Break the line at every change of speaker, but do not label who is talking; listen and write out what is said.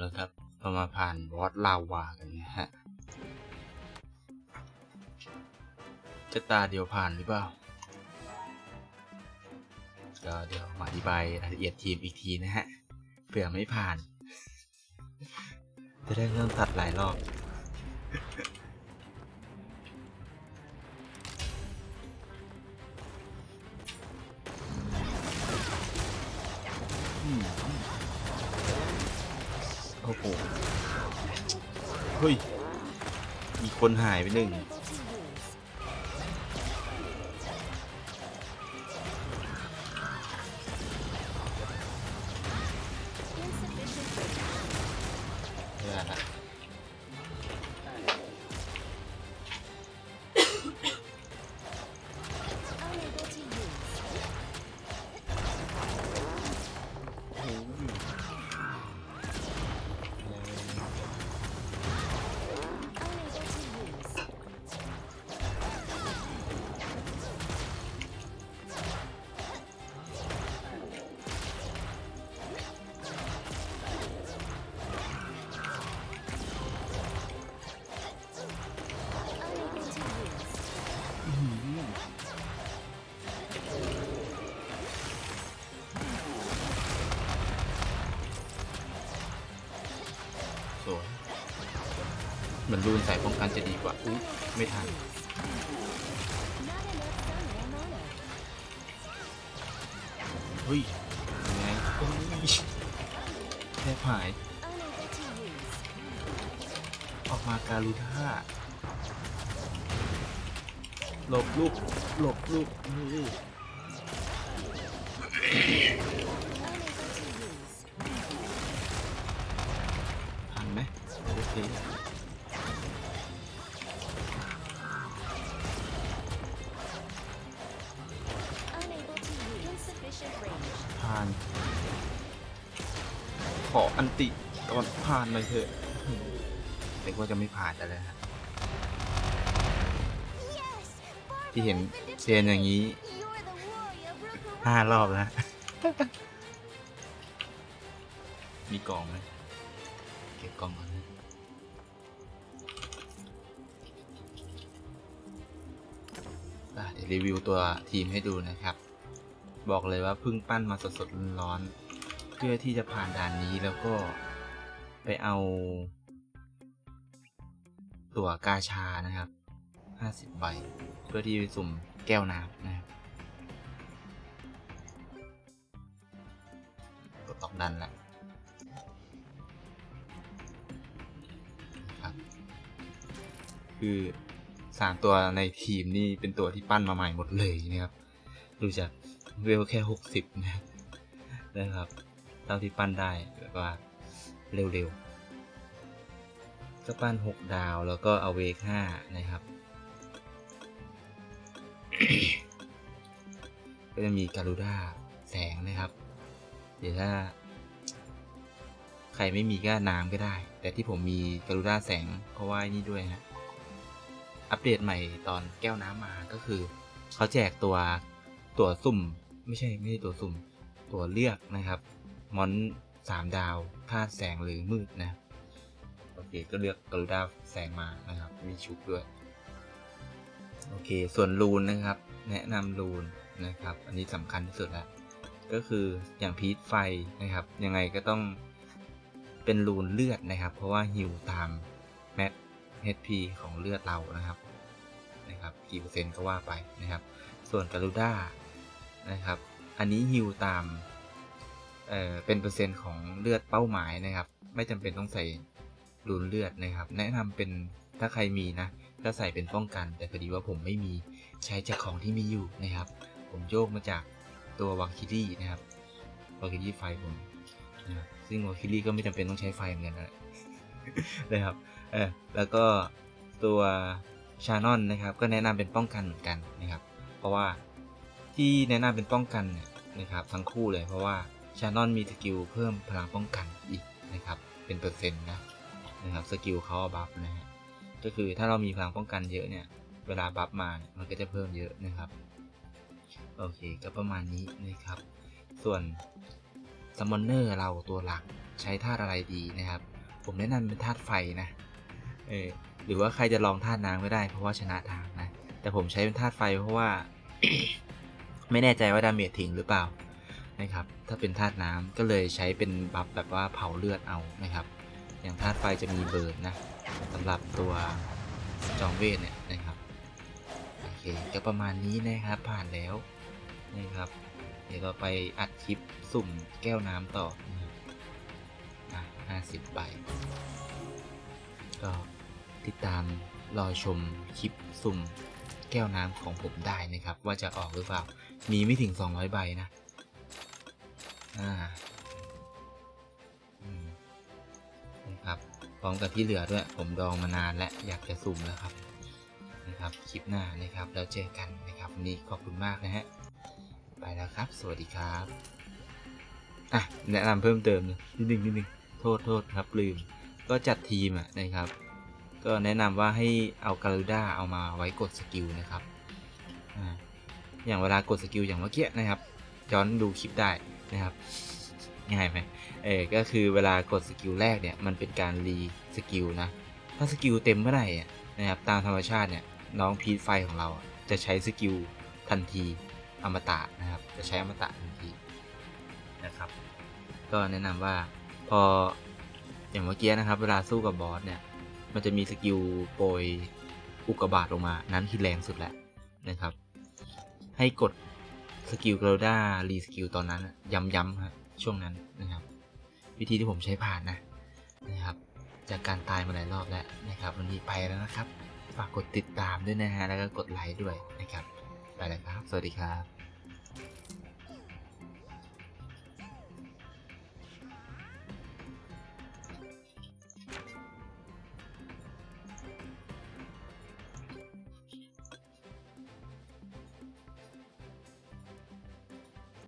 แล้วครับเรามาผ่านบอสลาวากันนะฮะจะตาเดียวผ่านหรือเปล่าก็เดี๋ยวมาอธิบายรายละเอียดทีมอีกทีนะฮะเผื่อไม่ผ่าน จะได้ไม่ต้องตัดหลายรอบอืม โอ้โห เฮ้ยมีคนหายไปหนึ่ง เหมือนรูนใส่ป้องกันจะดีกว่า อุ้ยไม่ทัน เฮ้ยยังไงโอ้ยแทบหาย ออกมาการูท่าหลบลูก หลบลูกนี่ทันไหมโอเค ขออันติก่อนผ่านเลยเถอะเด็กว่าจะไม่ผ่านแต่แล้วฮะที่เห็นเชนอย่างนี้ห้ารอบแล้ว มีกล่องไหมเก็บกล่องก่อนนะอะเดี๋ยวรีวิวตัวทีมให้ดูนะครับ บอกเลยว่าเพิ่งปั้นมาสดๆร้อนๆ พื่อที่จะผ่านด่านนี้แล้วก็ไปเอา ตั๋วกาชานะครับ 50 ใบ เพื่อที่จะสุ่มแก้วน้ำนะครับก็ตอกดันละครับ คือสามตัวในทีมนี่เป็นตัวที่ปั้นมาใหม่หมดเลยนะครับ ดูจากเวลแค่ 60 นะครับนะครับ ท่าที่ปั้นได้แบบว่าเร็วๆ ก็ปั้น 6 ดาวแล้วก็เอาเวก5นะครับ ก็จะมีการูด้าแสงนะครับเดี๋ยวถ้า ใครไม่มีก็น้ำก็ได้ แต่ที่ผมมีการูด้าแสงเพราะว่านี่ด้วยฮะอัปเดตใหม่ตอนแก้วน้ำมาก็คือ เขาแจกตัวตัวสุ่ม ไม่ใช่ไม่ใช่ตัวสุ่ม ตัวเลือกนะครับ มอนสามดาวธาตุแสงหรือมืดนะ โอเค ก็เลือกกรุดาแสงมานะครับ มีชุบด้วย โอเค ส่วนรูนนะครับ แนะนำรูนนะครับ อันนี้สำคัญที่สุดแล้ว ก็คืออย่างพีทไฟนะครับ ยังไงก็ต้องเป็นรูนเลือดนะครับ เพราะว่าฮิวตามแมท HP ของเลือดเรานะครับ นะครับ กี่เปอร์เซ็นต์ก็ว่าไปนะครับ ส่วนกรูด้านะครับ อันนี้ฮิวตาม เอ่อเป็นเปอร์เซ็นต์ของเลือดเป้าหมายนะครับ ไม่จำเป็นต้องใส่รูนเลือดนะครับ แนะนำเป็นถ้าใครมีนะก็ใส่เป็นป้องกัน แต่พอดีว่าผมไม่มีใช้จากของที่มีอยู่นะครับ ผมโยกมาจากตัววาคิรี่นะครับวาคิรี่ไฟผมนะซึ่งวาคิรี่ก็ไม่จำเป็นต้องใช้ไฟเหมือนกันนะนะครับเออแล้วก็ตัวชานอนนะครับ ก็แนะนำเป็นป้องกันเหมือนกันนะครับ เพราะว่าที่แนะนำเป็นป้องกันเนี่ยนะครับ ทั้งคู่เลยเพราะว่า ชานอนมีสกิลเพิ่มพลังป้องกันอีกนะครับ เป็นเปอร์เซ็นต์นะนะครับสกิลเขาบัฟนะฮะก็คือถ้าเรามีพลังป้องกันเยอะเนี่ย เวลาบัฟมาเนี่ยมันก็จะเพิ่มเยอะนะครับโอเคก็ประมาณนี้นะครับ ส่วนซัมมอนเนอร์เราตัวหลักใช้ธาตุอะไรดีนะครับ ผมแนะนำเป็นธาตุไฟนะเออหรือว่าใครจะลองธาตุน้ำก็ได้เพราะว่าชนะทางนะ แต่ผมใช้เป็นธาตุไฟเพราะว่า ไม่แน่ใจว่าดาเมจถึงหรือเปล่า นะครับ ถ้าเป็นธาตุน้ำก็เลยใช้เป็นบัฟแบบว่าเผาเลือดเอานะครับ อย่างธาตุไฟจะมีเบิร์นนะสำหรับตัวจองเวทเนี่ยนะครับโอเคก็ประมาณนี้นะครับผ่านแล้วนะครับ เดี๋ยวเราไปอัดคลิปสุ่มแก้วน้ำต่อนะครับอะห้าสิบใบก็ติดตามรอชมคลิปสุ่มแก้วน้ำของผมได้นะครับ ว่าจะออกหรือเปล่า มีไม่ถึง 200 ใบนะ อ่านะครับพร้อมกับที่เหลือด้วย ผมดองมานานและอยากจะสุ่มแล้วครับนะครับคลิปหน้านะครับแล้วเจอกันนะครับวันนี้ขอบคุณมากนะฮะไปแล้วครับ สวัสดีครับอะแนะนำเพิ่มเติมนิดนึงนิดนึงโทษโทษครับลืม ก็จัดทีมอะนะครับ ก็แนะนำว่าให้เอาการูด้าเอามาไว้กดสกิลนะครับอ่าอย่างเวลากดสกิลอย่างเมื่อกี้นะครับย้อนดูคลิปได้ นะครับง่ายไหมเออก็คือเวลากดสกิลแรกเนี่ยมันเป็นการรีสกิลนะถ้าสกิลเต็มเมื่อไหร่นะครับตามธรรมชาติเนี่ยน้องพีทไฟของเราจะใช้สกิลทันทีอมตะนะครับจะใช้อมตะทันทีนะครับ ก็แนะนำว่าพออย่างเมื่อกี้นะครับ เวลาสู้กับบอสเนี่ยมันจะมีสกิลโปรยอุกกาบาตลงมา นั้นที่แรงสุดแหละนะครับ ให้กด สกิลกราด้ารีสกิลตอนนั้นอะย้ำๆครับช่วงนั้นนะครับ วิธีที่ผมใช้ผ่านนะนะครับ จากการตายมาหลายรอบแล้วนะครับ วันนี้ไปแล้วนะครับ ฝากกดติดตามด้วยนะฮะแล้วก็กดไลค์ด้วยนะครับ ไปแล้วครับ สวัสดีครับ